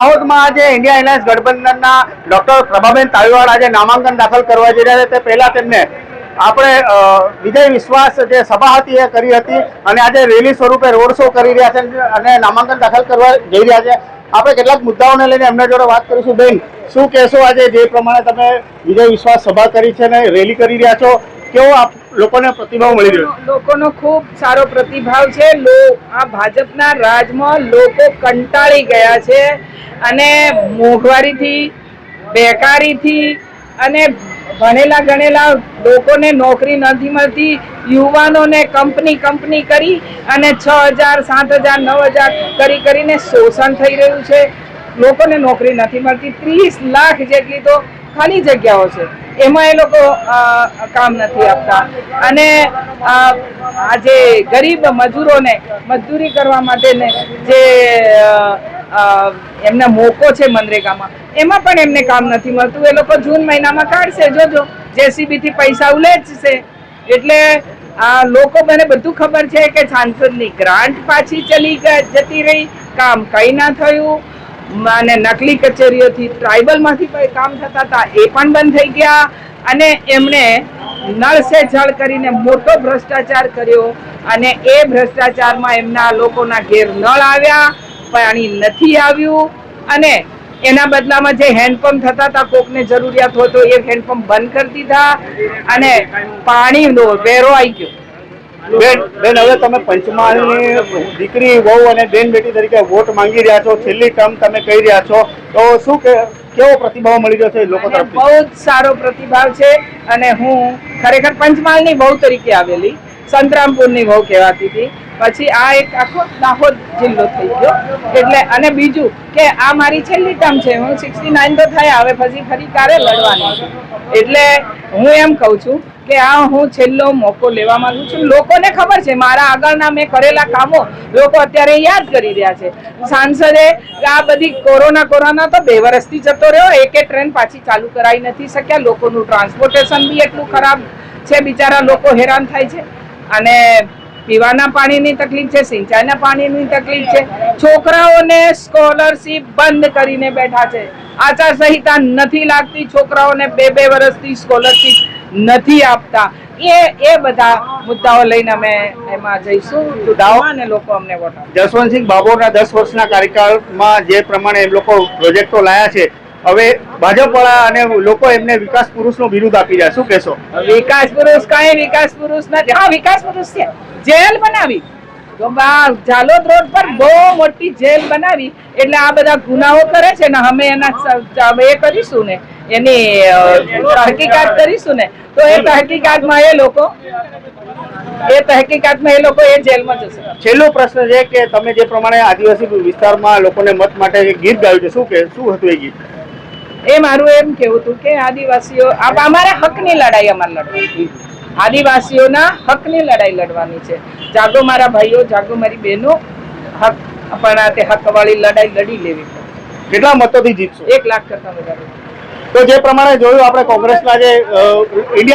દાહોદમાં આજે India alliance ગઠબંધનના ડોક્ટર પ્રભાબેન તાવીવાડ આજે નામાંકન દાખલ કરવા જઈ રહ્યા તે પહેલા તેમને આપણે વિજય વિશ્વાસ જે સભા હતી એ કરી હતી અને આજે રેલી સ્વરૂપે રોડ શો કરી રહ્યા છે અને નામાંકન દાખલ કરવા જઈ રહ્યા છે. આપણે કેટલાક મુદ્દાઓને લઈને એમના જોડે વાત કરીશું. બેન, શું કહેશો આજે? જે પ્રમાણે તમે વિજય વિશ્વાસ સભા કરી છે અને રેલી કરી રહ્યા છો. કેવો આપ લોકોને પ્રતિભાવ મળી રહ્યો લોકોનો ખૂબ સારો પ્રતિભાવ છે. લો, આ ભાજપના રાજમાં લોકો કંટાળી ગયા છે અને મોંઘવારીથી, બેકારીથી અને ભણેલા ગણેલા લોકોને નોકરી નથી મળતી. યુવાનોને કંપની કંપની કરી અને છ હજાર, સાત હજાર, નવ હજાર કરી કરીને શોષણ થઈ રહ્યું છે. લોકોને નોકરી નથી મળતી. ત્રીસ લાખ જેટલી તો ખાલી જગ્યાઓ છે. એમાં એ લોકો કામ નથી આપતા. અને આજે ગરીબ મજૂરોને મજદૂરી કરવા માટેને જે એમના મોકો છે મનરેગામાં, એમાં પણ એમને કામ નથી મળતું. એ લોકો જૂન મહિનામાં કાઢશે. જોજો જેસીબીથી પૈસા ઉલેચશે. એટલે, આ લોકો, મને બધું ખબર છે કે સાંસદની ગ્રાન્ટ પાછી ચલી જતી રહી. કામ કંઈ ના થયું. અને નકલી કચેરીઓથી ટ્રાઇબલમાંથી કોઈ કામ થતા હતા, એ પણ બંધ થઈ ગયા અને એમણે નળ જળ કરીને મોટો ભ્રષ્ટાચાર કર્યો અને એ ભ્રષ્ટાચારમાં એમના લોકોના ઘેર નળ આવ્યા, પાણી નથી આવ્યું અને એના બદલામાં જે હેન્ડપંપ થતા હતા, કોકને જરૂરિયાત હોય તો એ હેન્ડપંપ બંધ કરી દીધા અને પાણીનો વેરો આવી ગયો. બેન બેન હવે તમે પંચમહાલની દીકરી વહુ અને બેન બેટી તરીકે વોટ માંગી રહ્યા છો છેલ્લી ટર્મ તમે કહી રહ્યા છો તો શું કેવો પ્રતિભાવ મળી રહ્યો છે લોકો અને બહુ જ સારો પ્રતિભાવ છે અને હું ખરેખર પંચમહાલની બહુ તરીકે આવેલી સંતરામપુરની બહુ કહેવાતી હતી. પછી આ એક આખો દાહોદ જિલ્લો થઈ ગયો. એટલે અને બીજું કે આ મારી છેલ્લી ટર્મ છે હું સિક્સટી નાઇન તો થયા હવે પછી ફરી ક્યારે લડવાની? એટલે હું એમ કહું છું કે આ હું છેલ્લો મોકો લેવા માંગુ છું. લોકોને ખબર છે, મારા આગળના મેં કરેલા કામો લોકો અત્યારે યાદ કરી રહ્યા છે. સાંસદે આ બધી કોરોના કોરોના તો બે વર્ષથી જતો રહ્યો, એકે ટ્રેન પાછી ચાલુ કરાવી નથી શક્યા, લોકોનું ટ્રાન્સપોર્ટેશન બી એટલું ખરાબ છે, બિચારા લોકો હેરાન થાય છે. અને પીવાના પાણીની તકલીફ છે, સિંચાઈના પાણીની તકલીફ છે. છોકરાઓને સ્કોલરશીપ બંધ કરીને બેઠા છે. આચાર સંહિતા નથી લાગતી, છોકરાઓને બે બે વર્ષથી સ્કોલરશીપ નથી આપતા. એ એ બધા મુદ્દાઓ લઈને અમે એમાં જઈશું. સુધાવો અને લોકો અમને વોટ જસવંતસિંહ બાબોરના દસ વર્ષના કાર્યકાળમાં જે પ્રમાણે એમ લોકો પ્રોજેક્ટો લાયા છે હવે ભાજપવાળા અને લોકો એમને વિકાસ પુરુષનો બિરુદ આપી રહ્યા શું કહેશો? વિકાસ પુરુષ કઈ વિકાસ પુરુષ નથી. હા વિકાસ પુરુષ છે. જેલ બનાવી. ઝાલોદ રોડ પર બહુ મોટી જેલ બનાવી. એટલે આ બધા ગુનાઓ કરે છે ને અમે એના એ કરીશું ને એની તહકીકાત કરીશું ને. તો એ તહકીકાતમાં એ લોકો એ તહકીકાતમાં એ લોકો એ જેલમાં જશે. છેલ્લો પ્રશ્ન છે કે તમે જે પ્રમાણે આદિવાસી વિસ્તારમાં લોકોને મત માટે ગીત ગાયું છે શું કે શું હતું એ ગીત? એ મારું એમ કેવું હતું કે આદિવાસીઓ અમારા હકની લડાઈ અમારે લડવાની આદિવાસીઓના હકની લડાઈ લડવાની છે. જાગો મારા ભાઈઓ જાગો મારી બહેનો હક પણ તે હકવાળી લડાઈ લડી લેવી. કેટલા મતોથી જીતશો? એક લાખ કરતા વધારે. તો જે પ્રમાણે જોયું આપણે કોંગ્રેસના જે ઇન્ડિયા